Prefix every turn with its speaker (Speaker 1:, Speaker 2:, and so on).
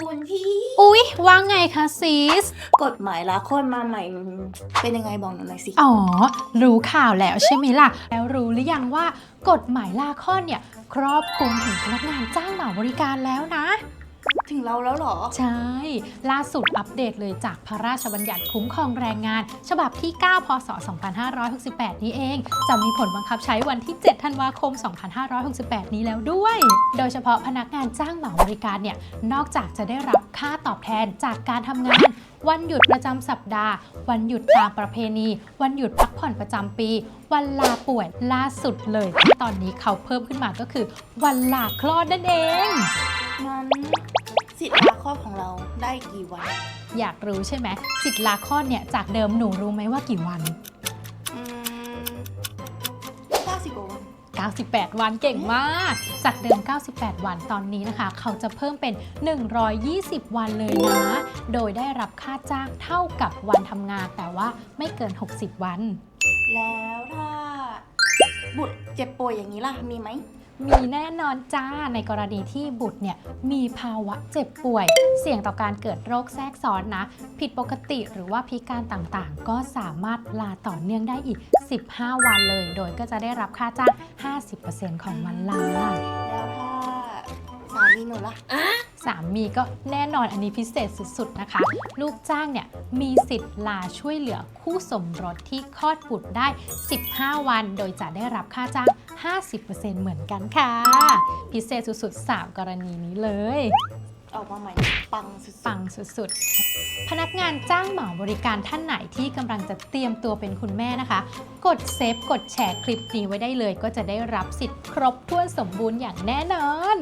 Speaker 1: คุณพี่
Speaker 2: อุ๊ย ว่าไงคะซิส
Speaker 1: กฎหมายลาคลอดมาใหม่เป็นยังไงบอกหนูหน่อยสิ
Speaker 2: อ๋อ รู้ข่าวแล้วใช่ไหมล่ะ แล้วรู้หรือยังว่ากฎหมายลาคลอดเนี่ย ครอบคลุมถึงพนักงานจ้างเหมาบริการแล้วนะ
Speaker 1: ถึงเราแล้วเหรอ
Speaker 2: ใช่ ล่าสุดอัปเดตเลยจากพระราชบัญญัติคุ้มครองแรงงาน ฉบับที่ 9 พศ 2568 นี้เอง จะมีผลบังคับใช้วันที่ 7 ธันวาคม 2568 นี้แล้วด้วย โดยเฉพาะพนักงานจ้างเหมาบริการเนี่ย นอกจากจะได้รับค่าตอบแทนจากการทำงาน วันหยุดประจำสัปดาห์ วันหยุดตามประเพณี วันหยุดพักผ่อนประจำปี วันลาป่วยล่าสุดเลย ตอนนี้เขาเพิ่มขึ้นมาก็คือ วันลาคลอดนั่นเอง
Speaker 1: งั้น ลอดของเราได้กี่วัน
Speaker 2: อยากรู้ใช่ไหมสิทธิ์ลาคลอดเนี่ยจากเดิมหนูรู้ไหมว่ากี่วัน
Speaker 1: อืมเก้าสิบกว่าวัน
Speaker 2: 98 วันเก่งมาก จากเดิม 98 วันตอนนี้นะคะ เขาจะเพิ่มเป็น 120 วันเลยนะ โดยได้รับค่าจ้างเท่ากับวันทำงาน แต่ว่าไม่เกิน 60 วัน
Speaker 1: แล้วถ้า บุตรเจ็บป่วยอย่างนี้ล่ะ มีไหม
Speaker 2: มีแน่นอนจ้าในกรณีที่บุตรเนี่ยมีภาวะเจ็บป่วย เสี่ยงต่อการเกิดโรคแทรกซ้อนนะ ผิดปกติหรือว่าพิการต่างๆ ก็สามารถลาต่อเนื่องได้อีก 15 วันเลย โดยก็จะได้รับค่าจ้าง 50%ของวันลา
Speaker 1: แล้วถ้าสามีหนูล่ะ
Speaker 2: สามีก็แน่นอนอันนี้พิเศษสุดๆนะคะ ลูกจ้างเนี่ยมีสิทธิ์ลาช่วยเหลือคู่สมรสที่คลอดบุตรได้ 15 วัน โดยจะได้รับค่าจ้าง 50%เหมือนกันค่ะ พิเศษสุดๆ 3 กรณีนี้เลย
Speaker 1: ออกมาใหม่ปังสุดๆ
Speaker 2: ปังสุดๆ พนักงานจ้างเหมาบริการท่านไหนที่กำลังจะเตรียมตัวเป็นคุณแม่นะคะ กดเซฟกดแชร์คลิปนี้ไว้ได้เลย ก็จะได้รับสิทธิ์ครบถ้วนสมบูรณ์อย่างแน่นอน